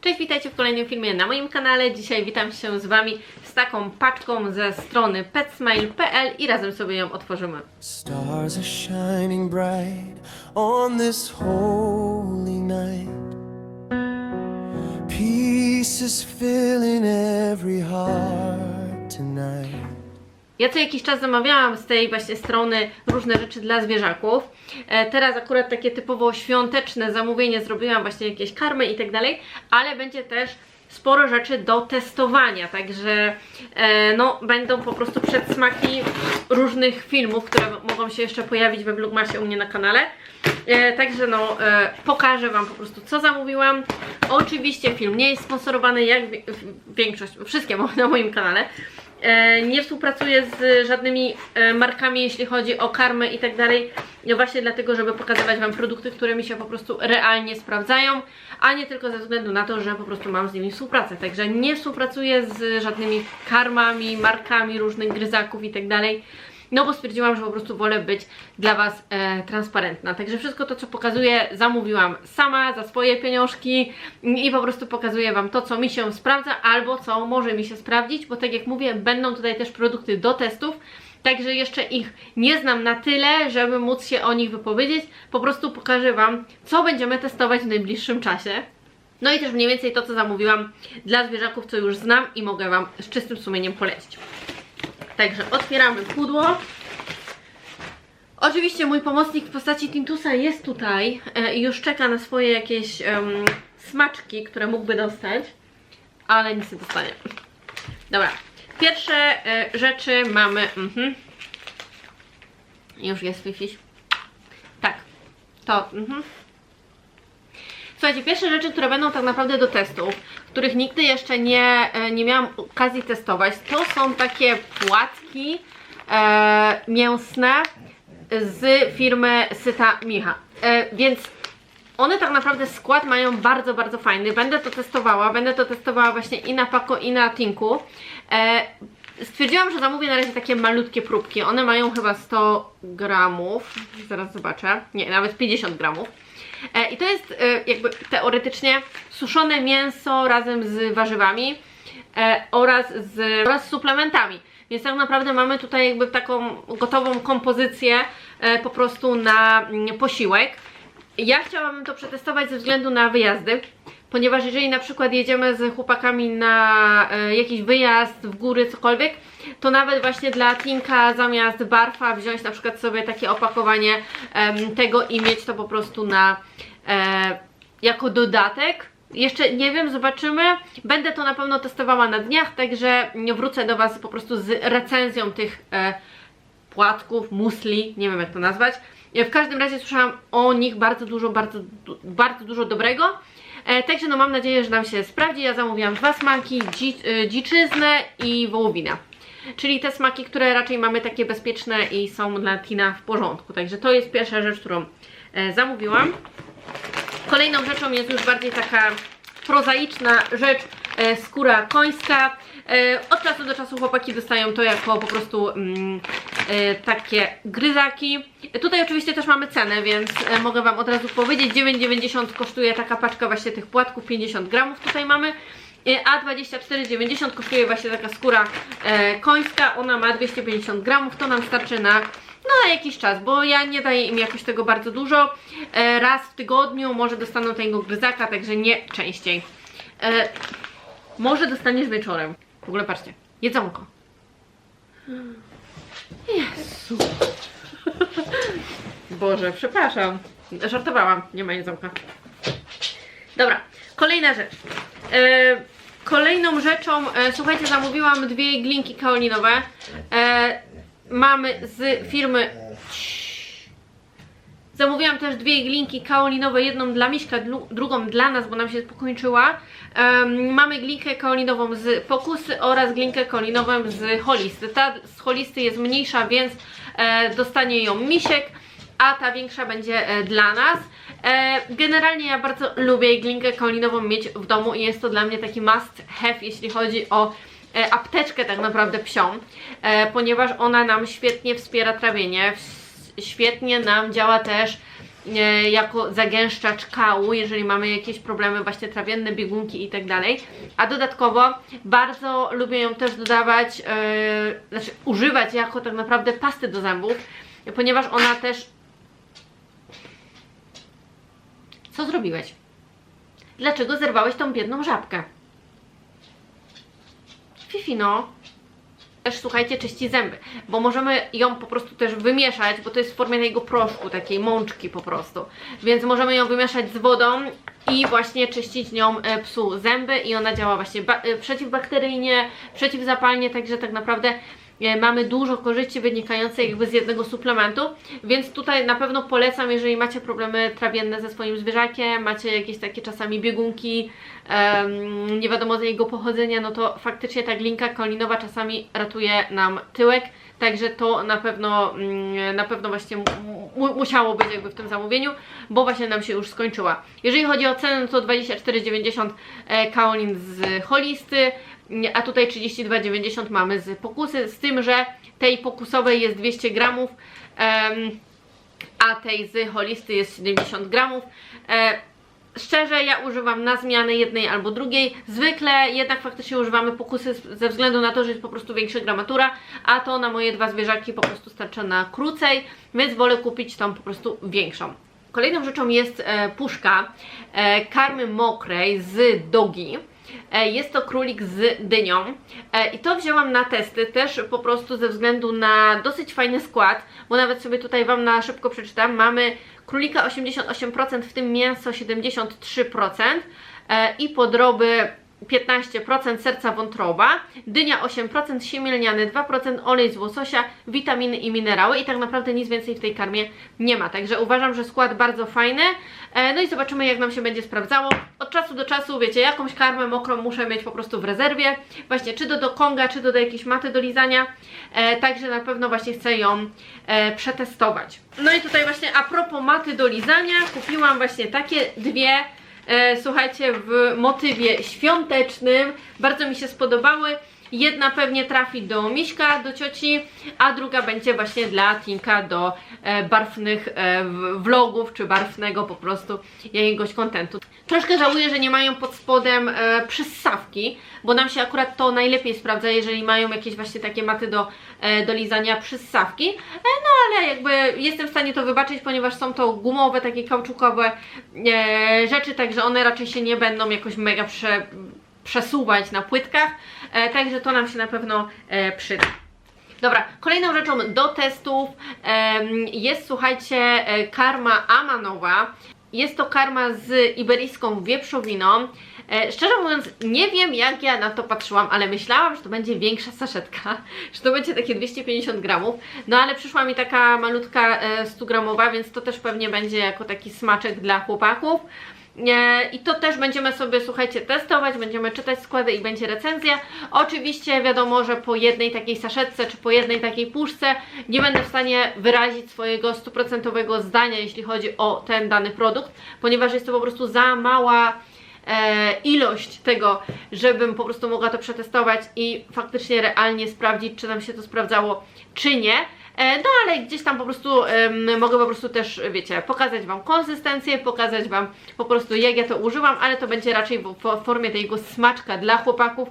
Cześć, witajcie w kolejnym filmie na moim kanale. Dzisiaj witam się z Wami z taką paczką ze strony petsmile.pl i razem sobie ją otworzymy. Stars are shining bright on this holy night. Peace is filling every heart tonight. Ja co jakiś czas zamawiałam z tej właśnie strony różne rzeczy dla zwierzaków. E, teraz akurat takie typowo świąteczne zamówienie zrobiłam, właśnie jakieś karmy i tak dalej, ale będzie też sporo rzeczy do testowania, także e, no będą po prostu przedsmaki różnych filmów, które mogą się jeszcze pojawić we vlogmasie u mnie na kanale. E, także no, pokażę Wam po prostu co zamówiłam. Oczywiście film nie jest sponsorowany jak większość, wszystkie na moim kanale. E, nie współpracuję z żadnymi e, markami, jeśli chodzi o karmę i tak dalej. No właśnie dlatego, żeby pokazywać Wam produkty, które mi się po prostu realnie sprawdzają, a nie tylko ze względu na to, że po prostu mam z nimi współpracę. Także nie współpracuję z żadnymi karmami, markami różnych gryzaków i tak dalej. No bo stwierdziłam, że po prostu wolę być dla Was e, transparentna. Także wszystko to, co pokazuję, zamówiłam sama za swoje pieniążki i po prostu pokazuję Wam to, co mi się sprawdza albo co może mi się sprawdzić, bo tak jak mówię, będą tutaj też produkty do testów. Także jeszcze ich nie znam na tyle, żeby móc się o nich wypowiedzieć. Po prostu pokażę Wam, co będziemy testować w najbliższym czasie. No i też mniej więcej to, co zamówiłam dla zwierzaków, co już znam i mogę Wam z czystym sumieniem polecić. Także otwieramy pudło. Oczywiście mój pomocnik w postaci Tintusa jest tutaj e, i już czeka na swoje jakieś em, smaczki, które mógłby dostać, ale nic nie dostanie. Dobra, pierwsze e, rzeczy mamy. Mhm. Już jest Fifiś. Tak, to. Mhm. Słuchajcie, pierwsze rzeczy, które będą tak naprawdę do testów, których nigdy jeszcze nie, e, nie miałam okazji testować, to są takie płatki e, mięsne z firmy Syta Micha. E, więc one tak naprawdę skład mają bardzo, bardzo fajny. Będę to testowała, będę to testowała właśnie i na Paco i na Tinku. E, stwierdziłam, że zamówię na razie takie malutkie próbki. One mają chyba 100 gramów. Zaraz zobaczę. Nie, nawet 50 gramów. E, I to jest e, jakby teoretycznie suszone mięso razem z warzywami e, oraz, z, oraz z suplementami. Więc tak naprawdę mamy tutaj jakby taką gotową kompozycję po prostu na mm, posiłek. Ja chciałabym to przetestować ze względu na wyjazdy, ponieważ jeżeli na przykład jedziemy z chłopakami na e, jakiś wyjazd w góry, cokolwiek, to nawet właśnie dla Tinka zamiast barfa wziąć na przykład sobie takie opakowanie tego i mieć to po prostu na e, jako dodatek. Jeszcze nie wiem, zobaczymy. Będę to na pewno testowała na dniach, także wrócę do Was po prostu z recenzją tych e, płatków, musli, nie wiem jak to nazwać. W każdym razie słyszałam o nich bardzo dużo, bardzo, bardzo dużo dobrego. E, także no mam nadzieję, że nam się sprawdzi. Ja zamówiłam dwa smaki, dzi, e, dziczyznę i wołowinę. Czyli te smaki, które raczej mamy takie bezpieczne i są dla Tina w porządku. Także to jest pierwsza rzecz, którą e, zamówiłam. Kolejną rzeczą jest już bardziej taka prozaiczna rzecz, e, skóra końska. E, od czasu do czasu chłopaki dostają to jako po prostu mm, e, takie gryzaki. Tutaj oczywiście też mamy cenę, więc e, mogę Wam od razu powiedzieć, 9,90 kosztuje taka paczka właśnie tych płatków, 50 gramów tutaj mamy. A 24,90 kosztuje właśnie taka skóra końska, ona ma 250 gramów, to nam starczy na no na jakiś czas, bo ja nie daję im jakoś tego bardzo dużo. Raz w tygodniu może dostaną tego gryzaka, także nie częściej. Może dostaniesz wieczorem. W ogóle patrzcie, jedzonko. Jezu. Boże, przepraszam. Żartowałam, nie ma jedzonka. Dobra, kolejna rzecz. E, kolejną rzeczą, e, słuchajcie, zamówiłam dwie glinki kaolinowe. E, mamy z firmy. Zamówiłam też dwie glinki kaolinowe, jedną dla Miśka, drugą dla nas, bo nam się pokończyła. Em, mamy glinkę kaolinową z Pokusy oraz glinkę kaolinową z Holisty. Ta z Holisty jest mniejsza, więc e, dostanie ją Misiek, a ta większa będzie e, dla nas. E, generalnie ja bardzo lubię glinkę kaolinową mieć w domu i jest to dla mnie taki must have, jeśli chodzi o e, apteczkę tak naprawdę psią, e, ponieważ ona nam świetnie wspiera trawienie, świetnie nam działa też e, jako zagęszczacz kału, jeżeli mamy jakieś problemy właśnie trawienne, biegunki i tak dalej. A dodatkowo bardzo lubię ją też dodawać, e, znaczy używać jako tak naprawdę pasty do zębów, ponieważ ona też... Co zrobiłeś? Dlaczego zerwałeś tą biedną żabkę? Fifi, no. Też słuchajcie, czyści zęby, bo możemy ją po prostu też wymieszać, bo to jest w formie tego proszku, takiej mączki po prostu. Więc możemy ją wymieszać z wodą i właśnie czyścić nią e, psu zęby i ona działa właśnie e, przeciwbakteryjnie, przeciwzapalnie, także tak naprawdę mamy dużo korzyści wynikających jakby z jednego suplementu, więc tutaj na pewno polecam, jeżeli macie problemy trawienne ze swoim zwierzakiem, macie jakieś takie czasami biegunki, em, nie wiadomo z jego pochodzenia, no to faktycznie ta glinka kolinowa czasami ratuje nam tyłek, także to na pewno, mm, na pewno właśnie mu- mu- musiało być jakby w tym zamówieniu, bo właśnie nam się już skończyła. Jeżeli chodzi o cenę, to 24,90 e, kaolin z holisty, a tutaj 32,90 mamy z pokusy, z tym, że tej pokusowej jest 200 gramów, a tej z holisty jest 70 gramów. E, Szczerze, ja używam na zmianę jednej albo drugiej. Zwykle jednak faktycznie używamy pokusy ze względu na to, że jest po prostu większa gramatura, a to na moje dwa zwierzaki po prostu starcza na krócej, więc wolę kupić tą po prostu większą. Kolejną rzeczą jest e, puszka e, karmy mokrej z dogi. E, Jest to królik z dynią E, i to wzięłam na testy też po prostu ze względu na dosyć fajny skład, bo nawet sobie tutaj Wam na szybko przeczytam. Mamy królika 88%, w tym mięso 73% e, i podroby 15% serca wątroba, dynia 8%, siemielniany 2%, olej z łososia, witaminy i minerały i tak naprawdę nic więcej w tej karmie nie ma. Także uważam, że skład bardzo fajny. E, No i zobaczymy jak nam się będzie sprawdzało. Od czasu do czasu, wiecie, jakąś karmę mokrą muszę mieć po prostu w rezerwie. Właśnie czy do do konga, czy do, do jakiejś maty do lizania. E, Także na pewno właśnie chcę ją e, przetestować. No i tutaj właśnie a propos maty do lizania, kupiłam właśnie takie dwie słuchajcie, w motywie świątecznym. Bardzo mi się spodobały. Jedna pewnie trafi do Miśka, do cioci, a druga będzie właśnie dla Tinka do e, barwnych e, vlogów, czy barwnego po prostu jakiegoś kontentu. Troszkę żałuję, że nie mają pod spodem e, przyssawki, bo nam się akurat to najlepiej sprawdza, jeżeli mają jakieś właśnie takie maty do, e, do lizania przyssawki. E, no ale jakby jestem w stanie to wybaczyć, ponieważ są to gumowe, takie kauczukowe e, rzeczy, także one raczej się nie będą jakoś mega prze, przesuwać na płytkach, e, także to nam się na pewno e, przyda. Dobra, kolejną rzeczą do testów jest, słuchajcie, e, karma amanowa. Jest to karma z iberyjską wieprzowiną. E, szczerze mówiąc, nie wiem jak ja na to patrzyłam, ale myślałam, że to będzie większa saszetka, że to będzie takie 250 gramów. No ale przyszła mi taka malutka e, 100 gramowa, więc to też pewnie będzie jako taki smaczek dla chłopaków. E, I to też będziemy sobie, słuchajcie, testować, będziemy czytać składy i będzie recenzja. Oczywiście wiadomo, że po jednej takiej saszetce czy po jednej takiej puszce nie będę w stanie wyrazić swojego stuprocentowego zdania, jeśli chodzi o ten dany produkt, ponieważ jest to po prostu za mała e, ilość tego, żebym po prostu mogła to przetestować i faktycznie realnie sprawdzić, czy nam się to sprawdzało, czy nie. E, No ale gdzieś tam po prostu mogę po prostu też, wiecie, pokazać Wam konsystencję, pokazać Wam po prostu jak ja to używam, ale to będzie raczej w, formie tego smaczka dla chłopaków,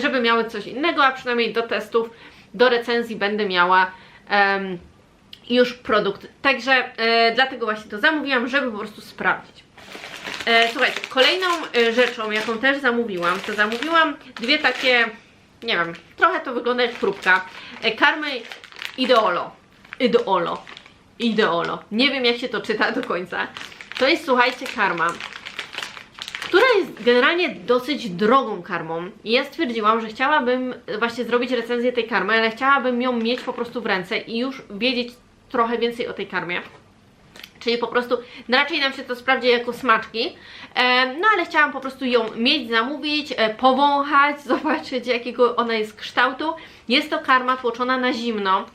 żeby miały coś innego, a przynajmniej do testów, do recenzji będę miała em, już produkt. Także e, dlatego właśnie to zamówiłam, żeby po prostu sprawdzić. E, słuchajcie, kolejną e, rzeczą, jaką też zamówiłam, to zamówiłam dwie takie, nie wiem, trochę to wygląda jak próbka, e, karmy Ideolo. Ideolo. Ideolo. Nie wiem jak się to czyta do końca. To jest, słuchajcie, karma, która jest generalnie dosyć drogą karmą. I ja stwierdziłam, że chciałabym właśnie zrobić recenzję tej karmy, ale chciałabym ją mieć po prostu w ręce i już wiedzieć trochę więcej o tej karmie. Czyli po prostu raczej nam się to sprawdzi jako smaczki. E, no ale chciałam po prostu ją mieć, zamówić, e, powąchać, zobaczyć jakiego ona jest kształtu. Jest to karma tłoczona na zimno,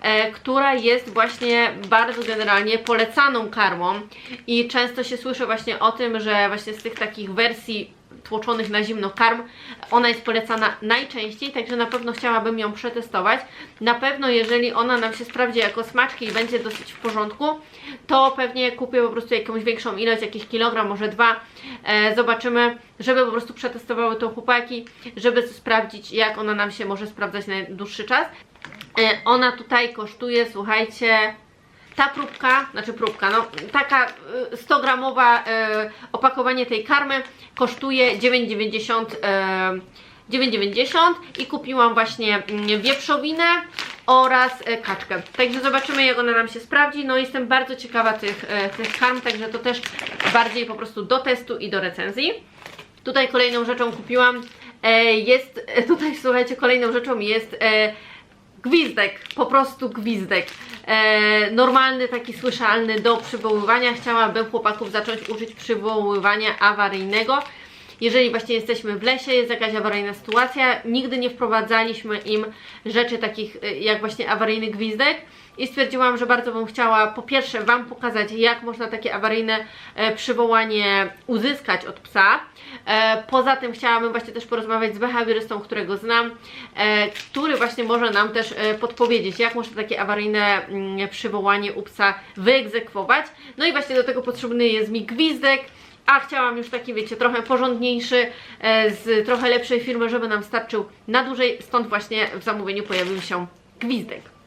e, która jest właśnie bardzo generalnie polecaną karmą i często się słyszy właśnie o tym, że właśnie z tych takich wersji tłoczonych na zimno karm. Ona jest polecana najczęściej, także na pewno chciałabym ją przetestować. Na pewno jeżeli ona nam się sprawdzi jako smaczki i będzie dosyć w porządku, to pewnie kupię po prostu jakąś większą ilość, jakiś kilogram, może dwa. E, zobaczymy, żeby po prostu przetestowały to chłopaki, żeby sprawdzić jak ona nam się może sprawdzać na dłuższy czas. E, ona tutaj kosztuje, słuchajcie, ta próbka, znaczy próbka, no taka y, 100 gramowa y, opakowanie tej karmy kosztuje 9,90 y, 9,90 i kupiłam właśnie mm, wieprzowinę oraz y, kaczkę. Także zobaczymy jak ona nam się sprawdzi. No jestem bardzo ciekawa tych, y, tych karm, także to też bardziej po prostu do testu i do recenzji. Tutaj kolejną rzeczą kupiłam e, jest, e, tutaj słuchajcie, kolejną rzeczą jest e, gwizdek, po prostu gwizdek. E, normalny, taki słyszalny do przywoływania. Chciałabym chłopaków zacząć uczyć przywoływania awaryjnego. Jeżeli właśnie jesteśmy w lesie, jest jakaś awaryjna sytuacja, nigdy nie wprowadzaliśmy im rzeczy takich e, jak właśnie awaryjny gwizdek i stwierdziłam, że bardzo bym chciała po pierwsze Wam pokazać, jak można takie awaryjne e, przywołanie uzyskać od psa. E, poza tym chciałabym właśnie też porozmawiać z behawiorystą, którego znam, e, który właśnie może nam też podpowiedzieć, jak można takie awaryjne mm, przywołanie u psa wyegzekwować. No i właśnie do tego potrzebny jest mi gwizdek, a chciałam już taki, wiecie, trochę porządniejszy, z trochę lepszej firmy, żeby nam starczył na dłużej, stąd właśnie w zamówieniu pojawił się gwizdek.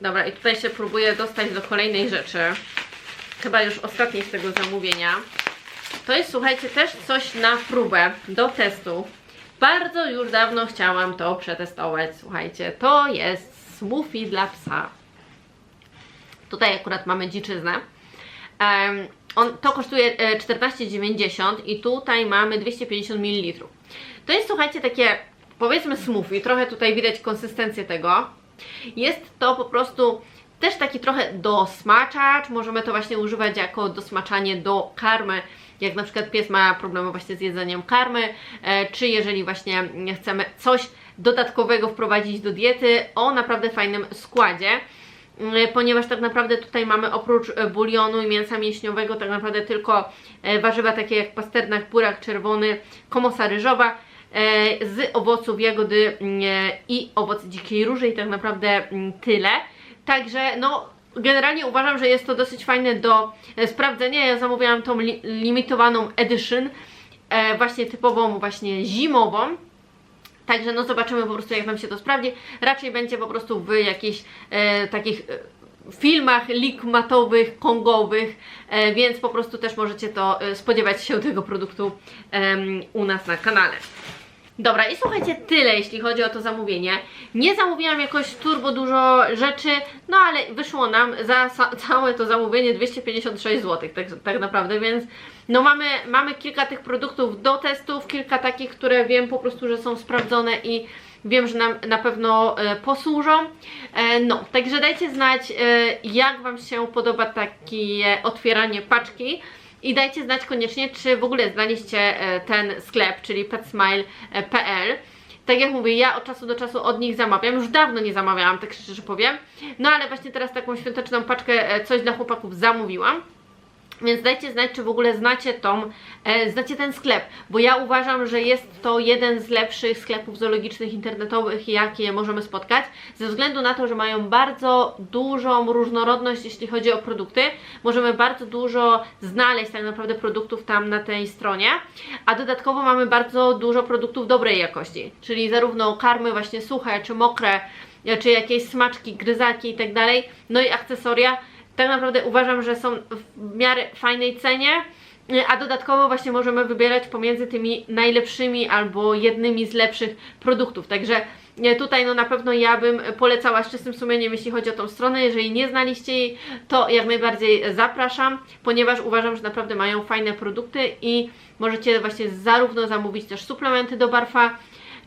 Dobra, i tutaj się próbuję dostać do kolejnej rzeczy. Chyba już ostatniej z tego zamówienia. To jest, słuchajcie, też coś na próbę, do testu. Bardzo już dawno chciałam to przetestować, słuchajcie. To jest smoothie dla psa. Tutaj akurat mamy dziczyznę. Em, on, to kosztuje e, 14,90 i tutaj mamy 250 ml. To jest, słuchajcie, takie powiedzmy smoothie, trochę tutaj widać konsystencję tego. Jest to po prostu też taki trochę dosmaczacz, możemy to właśnie używać jako dosmaczanie do karmy, jak na przykład pies ma problemy właśnie z jedzeniem karmy, e, czy jeżeli właśnie chcemy coś dodatkowego wprowadzić do diety o naprawdę fajnym składzie. Mm, ponieważ tak naprawdę tutaj mamy oprócz e, bulionu i mięsa mięśniowego tak naprawdę tylko e, warzywa takie jak pasternak, burak czerwony, komosa ryżowa z owoców, jagody mm, e, i owoc dzikiej róży i tak naprawdę mm, tyle. Także no generalnie uważam, że jest to dosyć fajne do e, sprawdzenia. Ja zamówiłam tą li limitowaną edition, e, właśnie typową, właśnie zimową. Także no zobaczymy po prostu jak nam się to sprawdzi. Raczej będzie po prostu w jakichś e, takich e, filmach ligmatowych, kongowych, e, więc po prostu też możecie to e, spodziewać się tego produktu em, u nas na kanale. Dobra, i słuchajcie, tyle jeśli chodzi o to zamówienie. Nie zamówiłam jakoś turbo dużo rzeczy, no ale wyszło nam za całe to zamówienie 256 zł, tak, tak naprawdę, więc no mamy, mamy kilka tych produktów do testów, kilka takich, które wiem po prostu, że są sprawdzone i wiem, że nam na pewno e, posłużą. E, no, także dajcie znać, e, jak Wam się podoba takie otwieranie paczki. I dajcie znać koniecznie, czy w ogóle znaliście e, ten sklep, czyli petsmile.pl. Tak jak mówię, ja od czasu do czasu od nich zamawiam. Już dawno nie zamawiałam, tak szczerze powiem. No ale właśnie teraz taką świąteczną paczkę, e, coś dla chłopaków zamówiłam. Więc dajcie znać, czy w ogóle znacie tą, e, znacie ten sklep, bo ja uważam, że jest to jeden z lepszych sklepów zoologicznych internetowych, jakie możemy spotkać, ze względu na to, że mają bardzo dużą różnorodność, jeśli chodzi o produkty. Możemy bardzo dużo znaleźć tak naprawdę produktów tam na tej stronie, a dodatkowo mamy bardzo dużo produktów dobrej jakości, czyli zarówno karmy właśnie suche czy mokre, czy jakieś smaczki, gryzaki i tak dalej, no i akcesoria tak naprawdę uważam, że są w miarę fajnej cenie, a dodatkowo właśnie możemy wybierać pomiędzy tymi najlepszymi albo jednymi z lepszych produktów. Także y, tutaj no na pewno ja bym polecała z czystym sumieniem, jeśli chodzi o tą stronę. Jeżeli nie znaliście jej, to jak najbardziej zapraszam, ponieważ uważam, że naprawdę mają fajne produkty i możecie właśnie zarówno zamówić też suplementy do barfa,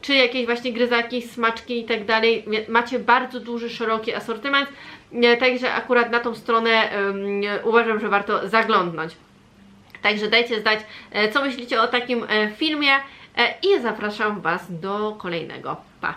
czy jakieś właśnie gryzaki, smaczki i tak dalej. Macie bardzo duży, szeroki asortyment, także akurat na tą stronę uważam, że warto zaglądnąć. Także dajcie znać, e, co myślicie o takim e, filmie e, i zapraszam Was do kolejnego. Pa!